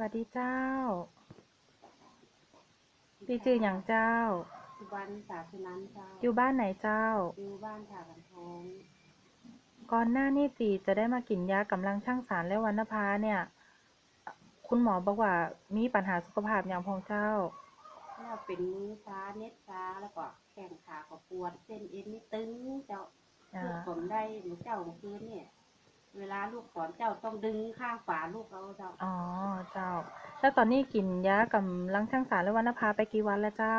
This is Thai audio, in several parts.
วัสดีเจ้าพี่ชื่ออย่างเจ้าสุวรรณสาธุนันท์เจ้า อยู่บ้านไหนเจ้า อยู่บ้านถากันทองก่อนหน้านี้ตีจะได้มากินยากำลังช่างสารและวรรณภาเนี่ย คุณหมอบอกว่ามีปัญหาสุขภาพอย่างพองเจ้าแล้วเป็นมือช้าเน็ตช้าแล้วก็แข้งขาก็ปวดเส้นเอ็นนี่ตึงเจ้าอ่าลูกผมได้หรือเจ้าเมื่อคืนเนี่ย เวลาลูกสอนเจ้าต้องดึงข้างฝาลูกเอาเจ้าอ๋อเจ้า แล้วตอนนี้กินยากำลังช่างสารและวรรณภาไปกี่วันแล้วเจ้า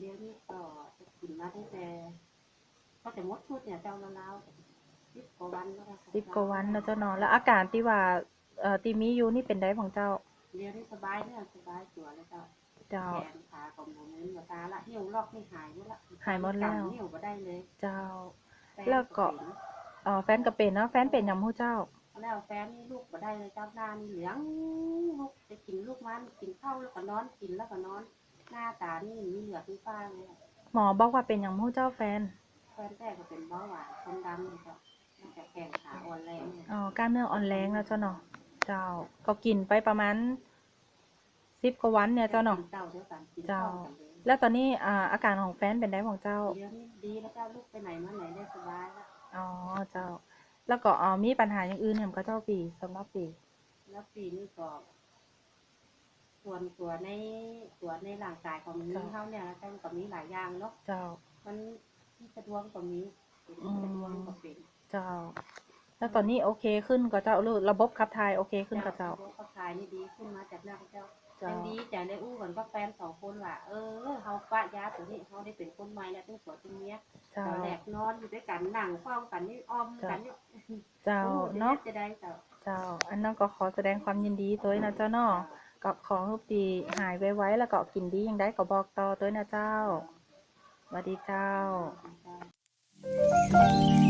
เดี๋ยวนี้ก็จะกินมาตั้งแต่ก็แต่มดชุดเนี่ยเจ้าแล้วๆสิบกว่าวันแล้วค่ะสิบกว่าวันแล้วเจ้าเนอนแล้วอาการที่ว่าเอ่อที่มีอยู่นี่เป็นได้ของเจ้าเดี๋ยวนี้สบายเนี่ยสบายตัวแล้วเจ้าเจ้า แขนขาของหนูมือหัวตาละหิ้วลอกนี่หายหมดละหายหมดแล้วกำหิ้วก็ได้เลย เจ้าฟนแล้วก็เป็นเอ่อแฟนก็เป็นเนาะแฟนเป็นยำหู้เจ้า แล้วแฟนนี่ลูกก็ได้เลยเจ้าหน้านี่เหลืองลูกจะกินลูกมันกินข้าวแล้วก็นอนกินแล้วก็นอน หน้าตานี่มีเหลือกมีฟ้าเลยอะหมอบอกว่าเป็นยำหู้เจ้าแฟนแฟนแรกก็เป็นเบาหวานความดันเลยเจ้าตั้งแต่แข้งขาอ่อนแรงเนี่ยอ๋อกล้ามเนื้ออ่อนแรงแล้วเจ้าเนาะเจ้าก็กินไปประมาณสิบกว่าวันเนี่ยเจ้าเนาะ กิเจ้าเดียวกันกินเจ้าข้าวกันเลยแล้วตอนนี้อ่าอาการของแฟนเป็นได้ของเจ้า เดี๋ยวนี้ดีแล้วเจ้าลูกไปไหนมาไหนได้สบายแล้ว อ๋อเจ้า แล้วก็อ๋อมีปัญหาอย่างอื่นเห็นก็เจ้าปีสำหรับปีแล้วปีนี้ก็ส่วนตัวในตัวในร่างกายของมีเขาเนี่ยแล้วก็ก็มีหลายอย่างเนาะเจ้า มันที่สะดวกกว่านี้อืมสะดวกกว่าเป็นเจ้า แล้วตอนนี้โอเคขึ้นก็เจ้าหรือระบบขับถ่ายโอเคขึ้นก็เจ้าสะดวกก็ขายนี่ดีขึ้นมาจากหน้าเจ้า เจ้ายังดีใจได้อู้กันก็แฟนสองคนว่าเออเขาปะยาตัวนี้เขาได้เป็นคนใหม่แล้วตั้งหัวตรงเนี้ยเจ้า ตอนแรกนอนอยู่ด้วยกันหนังเฝ้ากันนี่อ้อมกันนี่เจ้าอู้เนาะ จะได้เจ้าเจ้า อันนั้นก็ขอแสดงความยินดีตัวนะเจ้าเนาะก็ขอให้ปีหายไวๆแล้วก็กินดียังได้ก็บอกต่อตัวนะเจ้าสวัสดีเจ้า เจ้า